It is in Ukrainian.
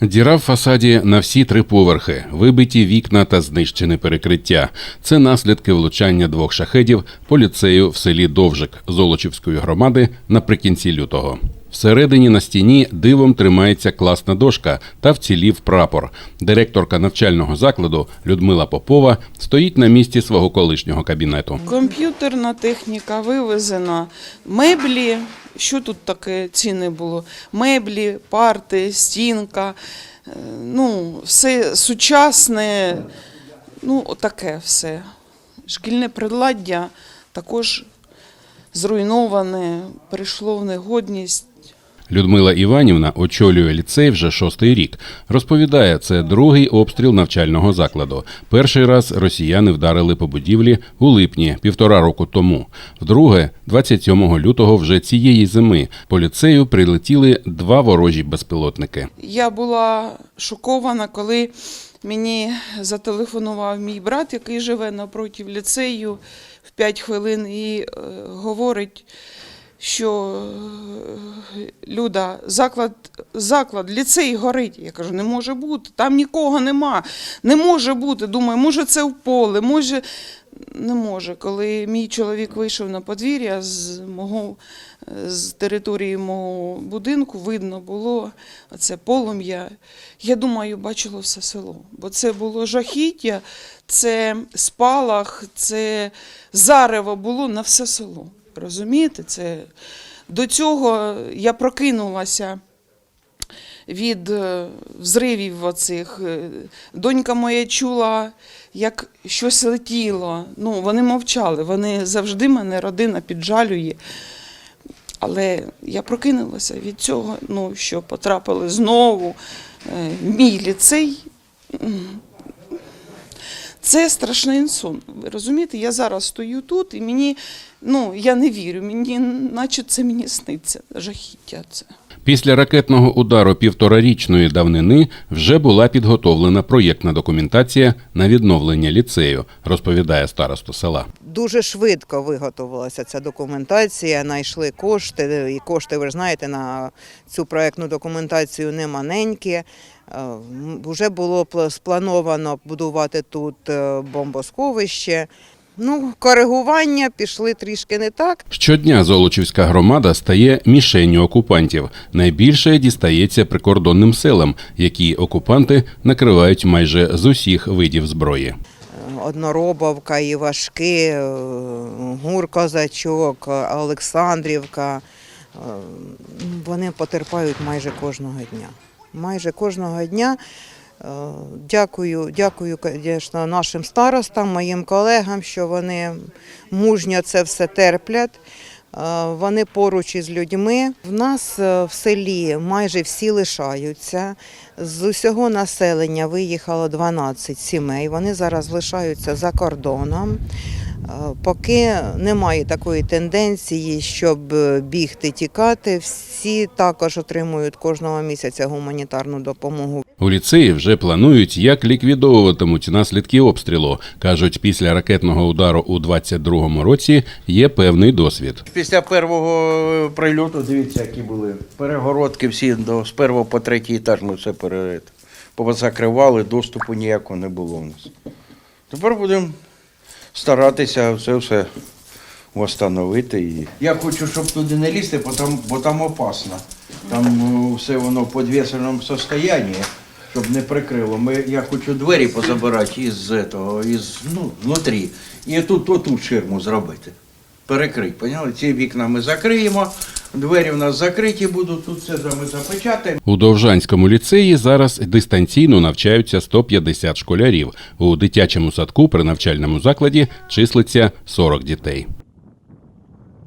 Діра в фасаді на всі три поверхи, вибиті вікна та знищене перекриття. Це наслідки влучання двох шахедів по ліцею в селі Довжик Золочівської громади наприкінці лютого. Всередині на стіні дивом тримається класна дошка та вцілів прапор. Директорка навчального закладу Людмила Попова стоїть на місці свого колишнього кабінету. Комп'ютерна техніка вивезена, меблі. Що тут таке ціни було? Меблі, парти, стінка, е, ну, все сучасне, ну, таке все. Шкільне приладдя також зруйноване, прийшло в негодність. Людмила Іванівна очолює ліцей вже шостий рік. Розповідає, це другий обстріл навчального закладу. Перший раз росіяни вдарили по будівлі у липні, півтора року тому. Вдруге, 27 лютого, вже цієї зими, по ліцею прилетіли два ворожі безпілотники. Я була шокована, коли мені зателефонував мій брат, який живе напроти ліцею в 5 хвилин, і е, говорить, що е, Люда, заклад, заклад, ліцей горить. Я кажу, не може бути, там нікого нема, не може бути. Думаю, може це в поле, може. Не може. Коли мій чоловік вийшов на подвір'я з мого з території мого будинку, видно було це полум'я. Я думаю, бачило все село. Бо це було жахіття, це спалах, це зарево було на все село. Розумієте? Це... До цього я прокинулася від е, взривів оцих. Е, Донька моя чула, як щось летіло. Ну, вони мовчали, вони завжди мене родина піджалює. Але я прокинулася від цього, ну, що потрапили знову е, мій ліцей. Це страшний інсун. Ви розумієте, я зараз стою тут і мені, ну, я не вірю, мені, наче це мені сниться, жахіття це. Після ракетного удару півторарічної давнини вже була підготовлена проєктна документація на відновлення ліцею, розповідає староста села. Дуже швидко виготовилася ця документація, знайшли кошти, і кошти, ви ж знаєте, на цю проектну документацію не маленькі. Е, Вже було сплановано будувати тут е, бомбосховище. Ну, коригування пішли трішки не так. Щодня Золочівська громада стає мішенню окупантів. Найбільше дістається прикордонним селам, які окупанти накривають майже з усіх видів зброї. Одноробовка, Івашки, е, Гур-Козачок, Олександрівка. Е, Вони потерпають майже кожного дня. Майже кожного дня. Е, Дякую, дякую, звісно, нашим старостам, моїм колегам, що вони мужньо це все терплять. Е, Вони поруч із людьми. В нас е, в селі майже всі лишаються. З усього населення виїхало 12 сімей. Вони зараз лишаються за кордоном. Е, Поки немає такої тенденції, щоб е, бігти, тікати. Всі також отримують кожного місяця гуманітарну допомогу. У ліцеї вже планують, як ліквідовуватимуть наслідки обстрілу. кажуть, після ракетного удару у 22-му році є певний досвід. Після першого прильоту, дивіться, які були перегородки всі до, з першого по третій етаж ми все перед, позакривали, доступу ніякого не було у нас. Тепер будемо старатися все все встановити. І... Я хочу, щоб туди не лізти, бо там, бо там опасно. Там е, все воно в підвісеному стані, щоб не прикрило. Ми, я хочу двері позабирати із того, із, ну, внутрі. І тут, отут ширму зробити. Перекрити, поняли? Ці вікна ми закриємо, двері в нас закриті будуть, тут все ми запечатаємо. У Довжанському ліцеї зараз дистанційно навчаються 150 школярів. У дитячому садку при навчальному закладі числиться 40 дітей.